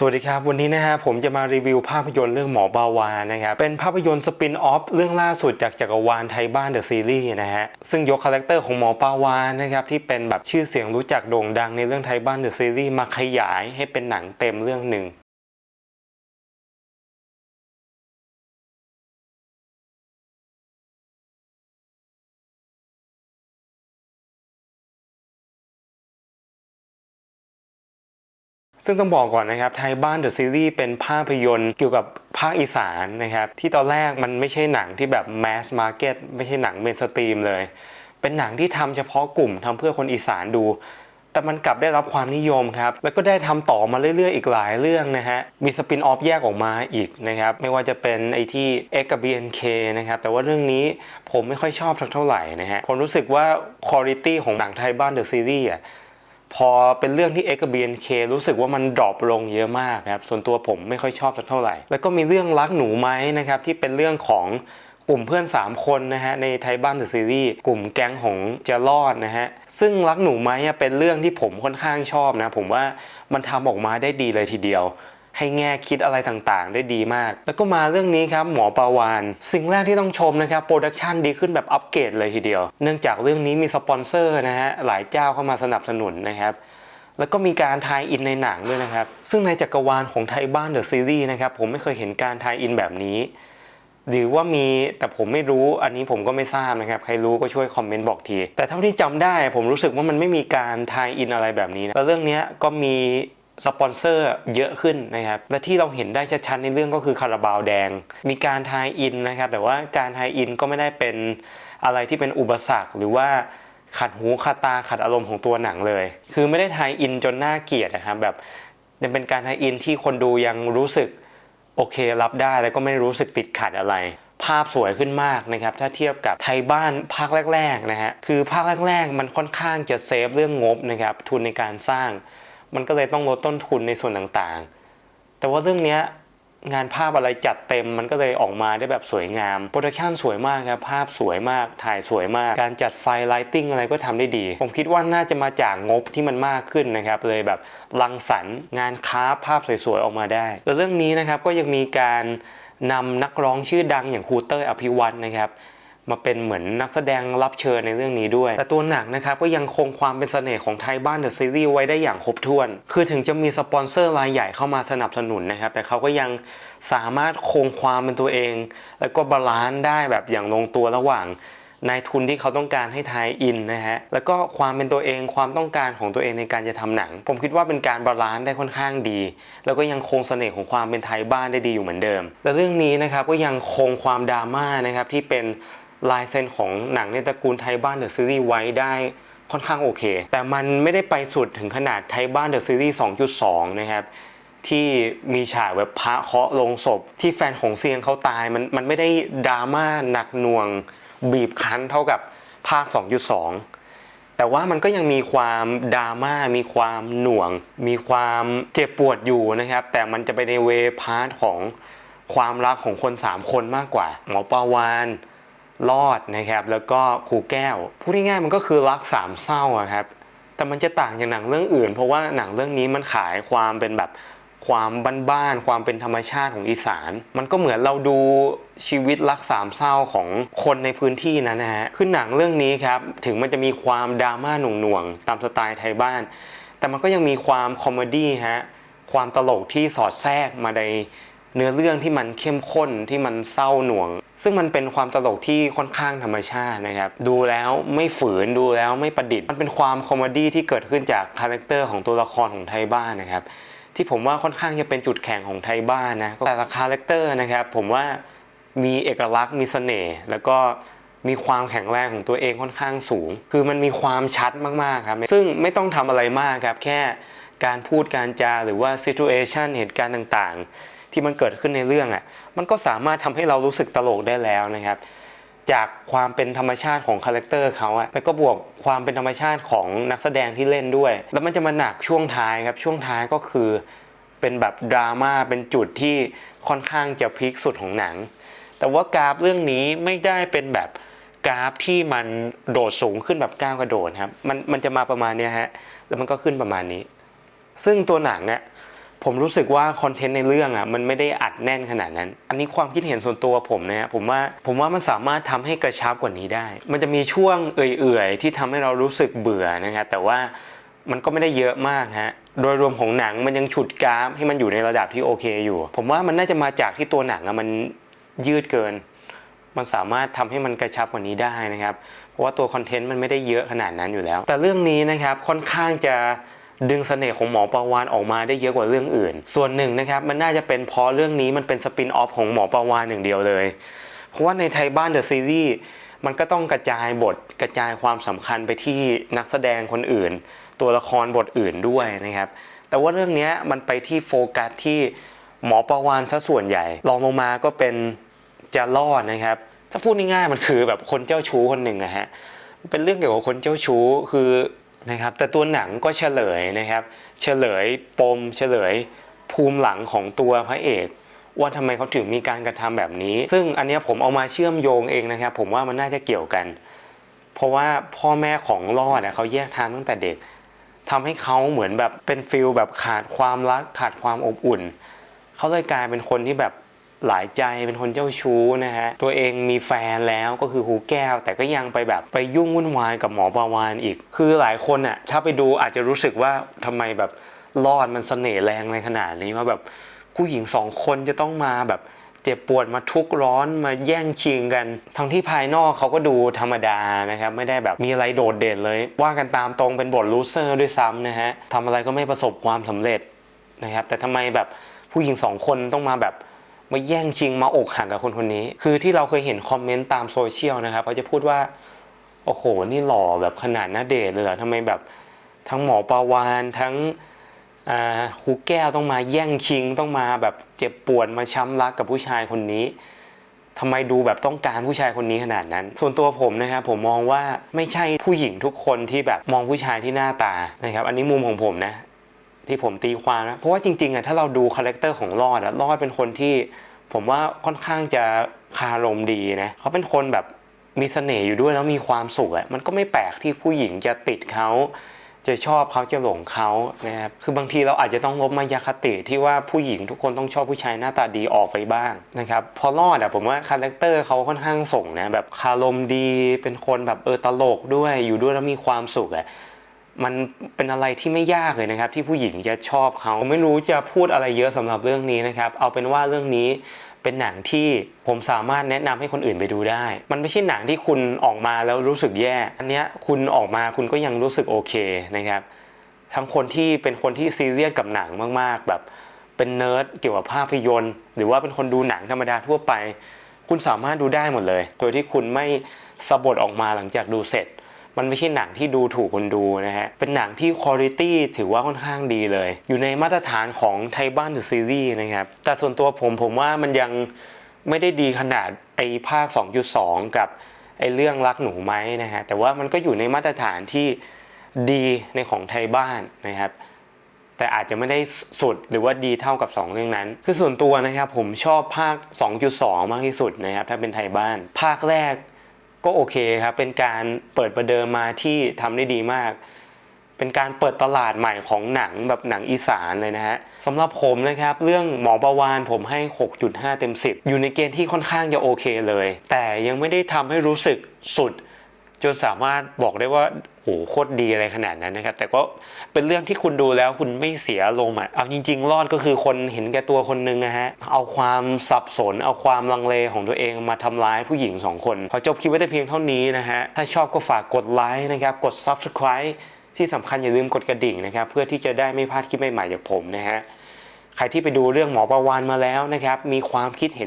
สวัสดีครับ วันนี้นะฮะผมจะมารีวิวภาพยนตร์เรื่องหมอบาวานะครับเป็นภาพยนตร์สปินออฟเรื่องล่าสุดจากจักรวาลไทยบ้านเดอะซีรีส์นะฮะซึ่งยกคาแรคเตอร์ของหมอปาวานะครับที่เป็นแบบชื่อเสียงรู้จักโด่งดังในเรื่องไทยบ้านเดอะซีรีส์มาขยายให้เป็นหนังเต็มเรื่องหนึ่ง ซึ่งต้องบอกก่อนนะครับ ไทยบ้านเดอะซีรีส์เป็นภาพยนตร์เกี่ยวกับภาคอีสานนะครับ ที่ตอนแรกมันไม่ใช่หนังที่แบบแมสมาร์เก็ตไม่ใช่หนังเมนสตรีมเลย เป็นหนังที่ทำเฉพาะกลุ่มทำเพื่อคนอีสานดู แต่มันกลับได้รับความนิยมครับ แล้วก็ได้ทำต่อมาเรื่อยๆ อีกหลายเรื่องนะฮะ มีสปินออฟแยกออกมาอีกนะครับ ไม่ว่าจะเป็นไอที่ X กับ BNK นะครับ แต่ว่าเรื่องนี้ผมไม่ค่อยชอบสักเท่าไหร่นะฮะ ผมรู้สึกว่าคุณภาพของหนังไทยบ้านเดอะซีรีส์อะ พอเป็นเรื่องที่ X กับ BNK รู้สึกว่ามันดรอปลงเยอะมากครับ ส่วนตัวผมไม่ค่อยชอบสักเท่าไหร่ แล้วก็มีเรื่องรักหนูไหมนะครับที่เป็นเรื่องของกลุ่มเพื่อน 3 คนนะฮะในไทยบ้านเดอะซีรีส์กลุ่มแก๊งของจะรอดนะฮะซึ่งรักหนูไหมเป็นเรื่องที่ผมค่อนข้างชอบนะ ผมว่ามันทำออกมาได้ดีเลยทีเดียว ให้แง่คิดอะไรต่างๆ ได้ดีมาก แล้วก็มาเรื่องนี้ครับหมอปาวาน สิ่งแรกที่ต้องชมนะครับโปรดักชันดีขึ้นแบบอัปเกรดเลยทีเดียว เนื่องจากเรื่องนี้มีสปอนเซอร์นะฮะหลายเจ้าเข้ามาสนับสนุนนะครับแล้วก็มีการทายอินในหนังด้วยนะครับ ซึ่งในจักรวาลของไทยบ้านเดอะซีรีส์นะครับ ผมไม่เคยเห็นการทายอินแบบนี้ หรือว่ามีแต่ผมไม่รู้อันนี้ผมก็ไม่ทราบนะครับ ใครรู้ก็ช่วยคอมเมนต์บอกที แต่เท่าที่จำได้ผมรู้สึกว่ามันไม่มีการทายอินอะไรแบบนี้นะแล้วเรื่องนี้ก็มี สปอนเซอร์เยอะขึ้นนะครับและที่เราเห็นได้ชัดๆในเรื่องก็คือคาราบาวแดง มีการทายอินนะครับแต่ว่าการทายอินก็ไม่ได้เป็นอะไรที่เป็นอุปสรรคหรือว่าขัดหูขัดตาขัดอารมณ์ของตัวหนังเลย คือไม่ได้ทายอินจนน่าเกลียดนะครับแบบยังเป็นการทายอินที่คนดูยังรู้สึกโอเครับได้แล้วก็ไม่รู้สึกติดขัดอะไร ภาพสวยขึ้นมากนะครับถ้าเทียบกับไทยบ้านภาคแรกๆนะฮะคือภาคแรกๆ มันค่อนข้างจะเซฟเรื่องงบนะครับทุนในการสร้าง มันก็เลยต้องลดต้นทุนในส่วนต่างๆ แต่ว่าเรื่องนี้งานภาพอะไรจัดเต็มมันก็เลยออกมาได้แบบสวยงาม โปรดักชันสวยมากครับ ภาพสวยมาก ถ่ายสวยมาก การจัดไฟไลติ้งอะไรก็ทำได้ดี ผมคิดว่าน่าจะมาจากงบที่มันมากขึ้นนะครับ เลยแบบรังสรรค์งานค้าภาพสวยๆ ออกมาได้ แล้วเรื่องนี้นะครับก็ยังมีการนำนักร้องชื่อดังอย่างครูเตอร์อภิวัตนะครับ มาเป็นเหมือนนักแสดงรับเชิญในเรื่องนี้ด้วย แต่ตัวหนังนะครับก็ยังคงความเป็นเสน่ห์ของไทยบ้านเดอะซีรีส์ไว้ได้อย่างครบถ้วน คือถึงจะมีสปอนเซอร์รายใหญ่เข้ามาสนับสนุนนะครับ แต่เขาก็ยังสามารถคงความเป็นตัวเอง แล้วก็บาลานซ์ได้แบบอย่างลงตัวระหว่างนายทุนที่เขาต้องการให้ไทยอินนะฮะ แล้วก็ความเป็นตัวเองความต้องการของตัวเองในการจะทำหนัง ผมคิดว่าเป็นการบาลานซ์ได้ค่อนข้างดี แล้วก็ยังคงเสน่ห์ของความเป็นไทยบ้านได้ดีอยู่เหมือนเดิม และเรื่องนี้นะครับก็ยังคงความดราม่านะครับที่เป็น ลายเซ็นของหนังในตระกูลไทยบ้านเดอะซีรีส์ไว้ได้ค่อนข้างโอเค แต่มันไม่ได้ไปสุดถึงขนาดไทยบ้านเดอะซีรีส์ 2.2 นะครับ ที่มีฉากแบบพระเคาะลงศพ ที่แฟนของเซียงเขาตาย มันมันไม่ได้ดราม่าหนักหน่วง บีบคั้นเท่ากับภาค 2.2 แต่ว่ามันก็ยังมีความดราม่ามีความหน่วง มีความเจ็บปวดอยู่นะครับ แต่มันจะไปในเวพาร์ทของความรักของคน 3 คนมากกว่า หมอปาวาน รอดนะครับ แล้วก็ครูแก้ว พูดง่ายๆมันก็คือรักสามเศร้าครับ แต่มันจะต่างจากหนังเรื่องอื่น เพราะว่าหนังเรื่องนี้มันขายความเป็นแบบความบ้านๆ ความเป็นธรรมชาติของอีสาน มันก็เหมือนเราดูชีวิตรักสามเศร้าของคนในพื้นที่นั้นนะฮะ คือหนังเรื่องนี้ครับ ถึงมันจะมีความดราม่าหน่วงๆ ตามสไตล์ไทยบ้าน แต่มันก็ยังมีความคอมเมดี้ฮะ ความตลกที่สอดแทรกมาใน เนื้อเรื่องที่มันเข้มข้นที่มันเศร้าหน่วง ซึ่งมันเป็นความตลกที่ค่อนข้างธรรมชาตินะครับ ดูแล้วไม่ฝืนดูแล้วไม่ประดิษฐ์ มันเป็นความคอมดี้ที่เกิดขึ้นจากคาแรคเตอร์ของตัวละครของไทยบ้านนะครับ ที่ผมว่าค่อนข้างจะเป็นจุดแข็งของไทยบ้านนะแต่ละคาแรคเตอร์นะครับ ผมว่ามีเอกลักษณ์มีเสน่ห์แล้วก็มีความแข็งแรงของตัวเองค่อนข้างสูง คือมันมีความชัดมากๆครับ ซึ่งไม่ต้องทำอะไรมากครับ แค่การพูดการจาหรือว่า situation เหตุการณ์ต่างๆ ที่มันเกิดขึ้นในเรื่องอะมันก็สามารถทำให้เรารู้สึกตลกได้แล้วนะครับ จากความเป็นธรรมชาติของคาแรคเตอร์เขาอะแล้วก็บวกความเป็นธรรมชาติของนักแสดงที่เล่นด้วย แล้วมันจะมาหนักช่วงท้ายครับช่วงท้ายก็คือเป็นแบบดราม่าเป็นจุดที่ค่อนข้างจะพีคสุดของหนัง แต่ว่ากราฟเรื่องนี้ไม่ได้เป็นแบบกราฟที่มันโดดสูงขึ้นแบบก้าวกระโดดครับ มันมันจะมาประมาณนี้ฮะ แล้วมันก็ขึ้นประมาณนี้ ซึ่งตัวหนังเนี่ย ผมรู้สึกว่าคอนเทนต์ในเรื่องอะมันไม่ได้อัดแน่นขนาดนั้น อันนี้ความคิดเห็นส่วนตัวผมนะฮะผมว่าผมว่ามันสามารถทำให้กระชับกว่านี้ได้ มันจะมีช่วงเอื่อยๆ ที่ทำให้เรารู้สึกเบื่อนะครับแต่ว่ามันก็ไม่ได้เยอะมากฮะ โดยรวมของหนังมันยังฉุดกราฟให้มันอยู่ในระดับที่โอเคอยู่ ผมว่ามันน่าจะมาจากที่ตัวหนังอะมันยืดเกิน มันสามารถทำให้มันกระชับกว่านี้ได้นะครับ เพราะว่าตัวคอนเทนต์มันไม่ได้เยอะขนาดนั้นอยู่แล้ว แต่เรื่องนี้นะครับค่อนข้างจะ ดึงเสน่ห์ของหมอประวานออกมาได้เยอะกว่าเรื่องอื่น ส่วนหนึ่งนะครับมันน่าจะเป็นเพราะเรื่องนี้มันเป็นสปินออฟของหมอประวานหนึ่งเดียวเลย เพราะว่าในไทยบ้านเดอะซีรีส์มันก็ต้องกระจายบทกระจายความสำคัญไปที่นักแสดงคนอื่น ตัวละครบทอื่นด้วยนะครับ แต่ว่าเรื่องนี้มันไปที่โฟกัสที่หมอประวานซะส่วนใหญ่รองลงมาก็เป็นจะรอดนะครับ ถ้าพูดง่ายๆมันคือแบบคนเจ้าชู้คนหนึ่งอะฮะเป็นเรื่องเกี่ยวกับคนเจ้าชู้คือ นะครับแต่ตัวหนังก็เฉลยนะครับ เฉลยปมเฉลยภูมิหลังของตัวพระเอกว่าทำไมเขาถึงมีการกระทำแบบนี้ ซึ่งอันนี้ผมเอามาเชื่อมโยงเองนะครับ ผมว่ามันน่าจะเกี่ยวกัน เพราะว่าพ่อแม่ของรอดเขาแยกทางตั้งแต่เด็กทำให้เขาเหมือนแบบเป็นฟิลแบบขาดความรักขาดความอบอุ่น เขาเลยกลายเป็นคนที่แบบ หลายใจเป็นคนเจ้าชู้นะฮะตัวเองมีแฟนแล้วก็คือครูแก้ว แต่ก็ยังไปแบบไปยุ่งวุ่นวายกับหมอปาวานอีก คือหลายคนอะถ้าไปดูอาจจะรู้สึกว่าทำไมแบบรอดมันเสน่ห์แรงในขนาดนี้ว่าแบบผู้หญิงสองคนจะต้องมาแบบเจ็บปวดมาทุกข์ร้อนมาแย่งชิงกัน ทั้งที่ภายนอกเขาก็ดูธรรมดานะครับ ไม่ได้แบบมีอะไรโดดเด่นเลย ว่ากันตามตรงเป็นบทลูเซอร์ด้วยซ้ำนะฮะทำอะไรก็ไม่ประสบความสำเร็จนะครับ แต่ทำไมแบบผู้หญิงสองคนต้องมาแบบ มาแย่งชิงมาอกหักกับคนคนนี้ คือที่เราเคยเห็นคอมเมนต์ตามโซเชียลนะครับเขาจะพูดว่า โอ้โห นี่หล่อแบบขนาดหน้าเดทเลยเหรอทำไมแบบทั้งหมอปาวานทั้งครูแก้วต้องมาแย่งชิงต้องมาแบบเจ็บปวดมาช้ำรักกับผู้ชายคนนี้ทำไมดูแบบต้องการผู้ชายคนนี้ขนาดนั้น ส่วนตัวผมนะครับผมมองว่าไม่ใช่ผู้หญิงทุกคนที่แบบมองผู้ชายที่หน้าตานะครับ อันนี้มุมของผมนะ ที่ผมตีความนะเพราะว่าจริงๆอะถ้าเราดูคาแรคเตอร์ของรอดอะรอดเป็นคนที่ผมว่าค่อนข้างจะคารมดีนะเขาเป็นคนแบบมีเสน่ห์อยู่ด้วยแล้วมีความสุขอะมันก็ไม่แปลกที่ผู้หญิงจะติดเขาจะชอบเขาจะหลงเขานะครับ คือบางทีเราอาจจะต้องลบมายาคติที่ว่าผู้หญิงทุกคนต้องชอบผู้ชายหน้าตาดีออกไปบ้างนะครับ พอรอดอะผมว่าคาแรคเตอร์เขาค่อนข้างส่งนะแบบคารมดี เป็นคนแบบเออตลกด้วยอยู่ด้วยแล้วมีความสุขอะ มันเป็นอะไรที่ไม่ยากเลยนะครับ ที่ผู้หญิงจะชอบเขาผมไม่รู้จะพูดอะไรเยอะสำหรับเรื่องนี้นะครับเอาเป็นว่าเรื่องนี้เป็นหนังที่ผมสามารถแนะนำให้คนอื่นไปดูได้ มันไม่ใช่หนังที่คุณออกมาแล้วรู้สึกแย่ อันเนี้ยคุณออกมาคุณก็ยังรู้สึกโอเคนะครับ ทั้งคนที่เป็นคนที่ซีเรียสกับหนังมากๆ แบบเป็นเนิร์ดเกี่ยวกับภาพยนตร์ หรือว่าเป็นคนดูหนังธรรมดาทั่วไป คุณสามารถดูได้หมดเลย โดยที่คุณไม่สะบดออกมาหลังจากดูเสร็จ มันไม่ใช่หนังที่ดูถูกคนดูนะฮะ เป็นหนังที่คุณภาพถือว่าค่อนข้างดีเลย อยู่ในมาตรฐานของไทยบ้านเดอซีรีส์นะครับ แต่ส่วนตัวผมผมว่ามันยังไม่ได้ดีขนาดไอภาค 2.2 กับไอเรื่องรักหนูไหมนะฮะ แต่ว่ามันก็อยู่ในมาตรฐานที่ดีในของไทยบ้านนะครับ แต่อาจจะไม่ได้สุดหรือว่าดีเท่ากับ 2 เรื่องนั้น คือส่วนตัวนะครับผมชอบภาค 2.2 มากที่สุดนะครับถ้าเป็นไทยบ้าน ภาคแรก ก็โอเคครับ เป็นการเปิดประเดิมมาที่ทำได้ดีมาก เป็นการเปิดตลาดใหม่ของหนังแบบหนังอีสานเลยนะฮะสำหรับผมนะครับ เรื่องหมอประวานผมให้ 6.5 เต็ม 10 อยู่ในเกณฑ์ที่ค่อนข้างจะโอเคเลย แต่ยังไม่ได้ทำให้รู้สึกสุด จนสามารถบอกได้ว่าโหโคตรดีอะไรขนาดนั้นนะครับ แต่ก็เป็นเรื่องที่คุณดูแล้วคุณไม่เสียอารมอะเอาจริง ๆ รอดก็คือคนเห็นแก่ตัวคนหนึงนะฮะเอาความสับสน เอาความลังเลของตัวเองมาทำร้ายผู้หญิงสองคน ขอจบคลิปไว้แต่เพียงเท่านี้นะฮะถ้าชอบก็ฝากกดไลค์นะครับกด subscribe ที่สำคัญอย่าลืมกดกระดิ่งนะครับเพื่อที่จะได้ไม่พลาดคลิปใหม่ๆจากผมนะฮะใครที่ไปดูเรื่องหมอประวานมาแล้วนะครับมีความคิดเห็น